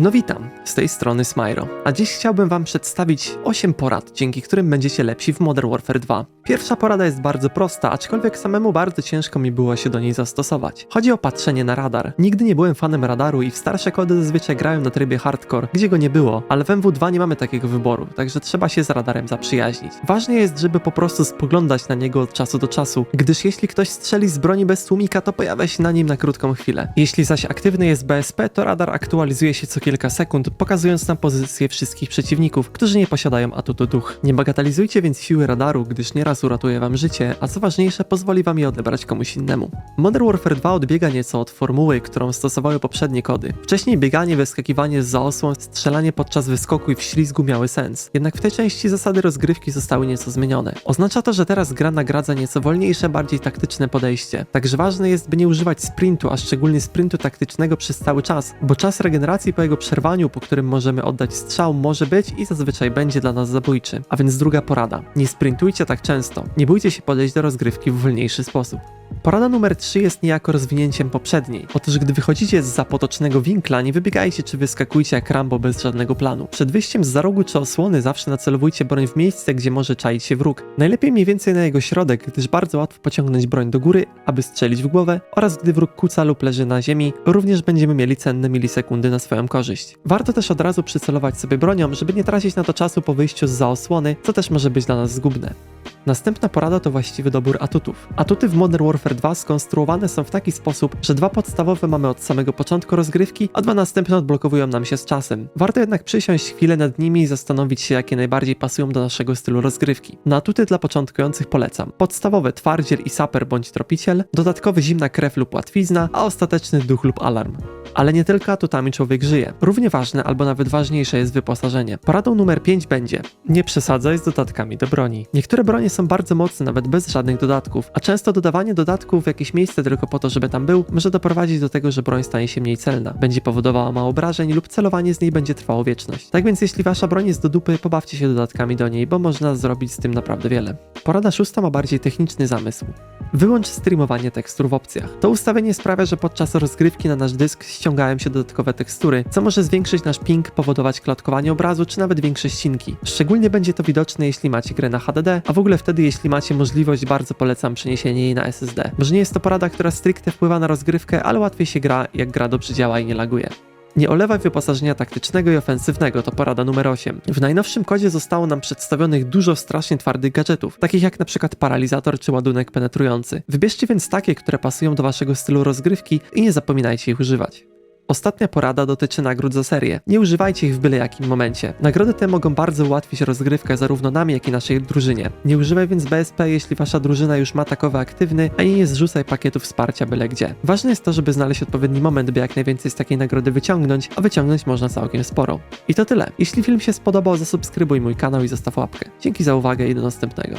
No witam, z tej strony Smyro, a dziś chciałbym wam przedstawić 8 porad, dzięki którym będziecie lepsi w Modern Warfare 2. Pierwsza porada jest bardzo prosta, aczkolwiek samemu bardzo ciężko mi było się do niej zastosować. Chodzi o patrzenie na radar. Nigdy nie byłem fanem radaru i w starsze kody zazwyczaj grają na trybie hardcore, gdzie go nie było, ale w MW2 nie mamy takiego wyboru, także trzeba się z radarem zaprzyjaźnić. Ważne jest, żeby po prostu spoglądać na niego od czasu do czasu, gdyż jeśli ktoś strzeli z broni bez tłumika, to pojawia się na nim na krótką chwilę. Jeśli zaś aktywny jest BSP, to radar aktualizuje się co kilka sekund, pokazując nam pozycję wszystkich przeciwników, którzy nie posiadają atutu duch. Nie bagatelizujcie więc siły radaru, gdyż nieraz uratuje wam życie, a co ważniejsze, pozwoli wam je odebrać komuś innemu. Modern Warfare 2 odbiega nieco od formuły, którą stosowały poprzednie kody. Wcześniej bieganie, wyskakiwanie z osłon, strzelanie podczas wyskoku i w ślizgu miały sens. Jednak w tej części zasady rozgrywki zostały nieco zmienione. Oznacza to, że teraz gra nagradza nieco wolniejsze, bardziej taktyczne podejście. Także ważne jest, by nie używać sprintu, a szczególnie sprintu taktycznego przez cały czas, bo czas regeneracji po jego przerwaniu, po którym możemy oddać strzał, może być i zazwyczaj będzie dla nas zabójczy. A więc druga porada. Nie sprintujcie tak często. Nie bójcie się podejść do rozgrywki w wolniejszy sposób. Porada numer 3 jest niejako rozwinięciem poprzedniej. Otóż gdy wychodzicie z zapotocznego winkla, nie wybiegajcie czy wyskakujcie jak Rambo bez żadnego planu. Przed wyjściem z za rogu czy osłony zawsze nacelowujcie broń w miejsce, gdzie może czaić się wróg. Najlepiej mniej więcej na jego środek, gdyż bardzo łatwo pociągnąć broń do góry, aby strzelić w głowę oraz gdy wróg kuca lub leży na ziemi, również będziemy mieli cenne milisekundy na swoją korzyść. Warto też od razu przycelować sobie bronią, żeby nie tracić na to czasu po wyjściu z osłony, co też może być dla nas zgubne. Następna porada to właściwy dobór atutów. Atuty w Modern Warfare 2 skonstruowane są w taki sposób, że dwa podstawowe mamy od samego początku rozgrywki, a dwa następne odblokowują nam się z czasem. Warto jednak przysiąść chwilę nad nimi i zastanowić się, jakie najbardziej pasują do naszego stylu rozgrywki. Na atuty dla początkujących polecam. Podstawowe twardziel i saper bądź tropiciel, dodatkowy zimna krew lub łatwizna, a ostateczny duch lub alarm. Ale nie tylko atutami człowiek żyje. Równie ważne albo nawet ważniejsze jest wyposażenie. Poradą numer 5 będzie: nie przesadzaj z dodatkami do broni. Niektóre bronie są bardzo mocne nawet bez żadnych dodatków, a często dodawanie dodatków w jakieś miejsce tylko po to, żeby tam był, może doprowadzić do tego, że broń stanie się mniej celna, będzie powodowała mało obrażeń lub celowanie z niej będzie trwało wieczność. Tak więc jeśli wasza broń jest do dupy, pobawcie się dodatkami do niej, bo można zrobić z tym naprawdę wiele. Porada szósta ma bardziej techniczny zamysł. Wyłącz streamowanie tekstur w opcjach. To ustawienie sprawia, że podczas rozgrywki na nasz dysk ściągają się dodatkowe tekstury, co może zwiększyć nasz ping, powodować klatkowanie obrazu, czy nawet większe ścinki. Szczególnie będzie to widoczne, jeśli macie grę na HDD, a w ogóle wtedy, jeśli macie możliwość, bardzo polecam przeniesienie jej na SSD. Może nie jest to porada, która stricte wpływa na rozgrywkę, ale łatwiej się gra, jak gra dobrze działa i nie laguje. Nie olewaj wyposażenia taktycznego i ofensywnego, to porada numer 8. W najnowszym kodzie zostało nam przedstawionych dużo strasznie twardych gadżetów, takich jak przykład paralizator czy ładunek penetrujący. Wybierzcie więc takie, które pasują do waszego stylu rozgrywki i nie zapominajcie ich używać. Ostatnia porada dotyczy nagród za serię. Nie używajcie ich w byle jakim momencie. Nagrody te mogą bardzo ułatwić rozgrywkę zarówno nami, jak i naszej drużynie. Nie używaj więc BSP, jeśli wasza drużyna już ma takowy aktywny, ani nie zrzucaj pakietów wsparcia byle gdzie. Ważne jest to, żeby znaleźć odpowiedni moment, by jak najwięcej z takiej nagrody wyciągnąć, a wyciągnąć można całkiem sporo. I to tyle. Jeśli film się spodobał, zasubskrybuj mój kanał i zostaw łapkę. Dzięki za uwagę i do następnego.